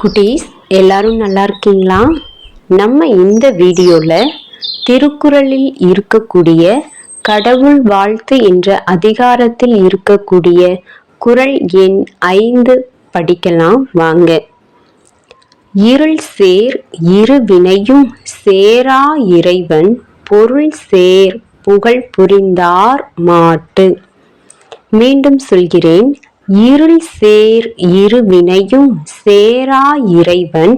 குட்டீஸ் எல்லாரும் நல்லா இருக்கீங்களா? நம்ம இந்த வீடியோவில் திருக்குறளில் இருக்கக்கூடிய கடவுள் வாழ்த்து என்ற அதிகாரத்தில் இருக்கக்கூடிய குரல் எண் ஐந்து படிக்கலாம் வாங்க. இருள் சேர் இருவினையும் சேரா இறைவன் பொருள் சேர் புகழ் புரிந்தார் மாட்டு. மீண்டும் சொல்கிறேன். இருள் சேர் இரு வினையும் சேரா இறைவன்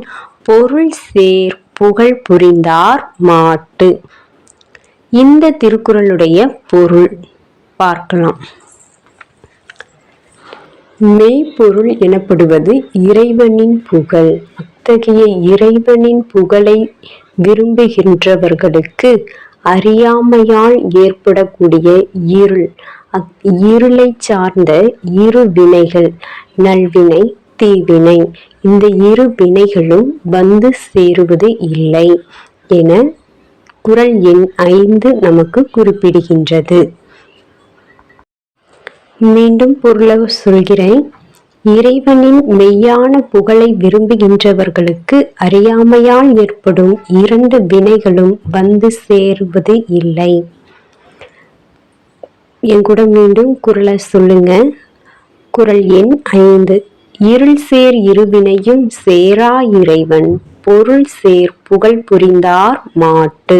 பொருள் சேர் புகழ் புரிந்தார் மாட்டு. இந்த திருக்குறளுடைய பொருள் பார்க்கலாம். மெய்ப்பொருள் எனப்படுவது இறைவனின் புகழ். அத்தகைய இறைவனின் புகழை விரும்புகின்றவர்களுக்கு அறியாமையால் ஏற்படக்கூடிய இருள். அக் இருளை சார்ந்த இரு வினைகள் நல்வினை தீவினை. இந்த இரு வினைகளும் வந்து சேருவது இல்லை என குறள் எண் ஐந்து நமக்கு குறிப்பிடுகின்றது. மீண்டும் பொருளை சொல்கிறேன். இறைவனின் மெய்யான புகழை விரும்புகின்றவர்களுக்கு அறியாமையால் ஏற்படும் இரண்டு வினைகளும் வந்து சேருவது இல்லை. என் கூட மீண்டும் குரலை சொல்லுங்க. குரல் எண் ஐந்து. இருள் சேர் இருவினையும் சேரா இறைவன் பொருள் சேர் புகழ் புரிந்தார் மாட்டு.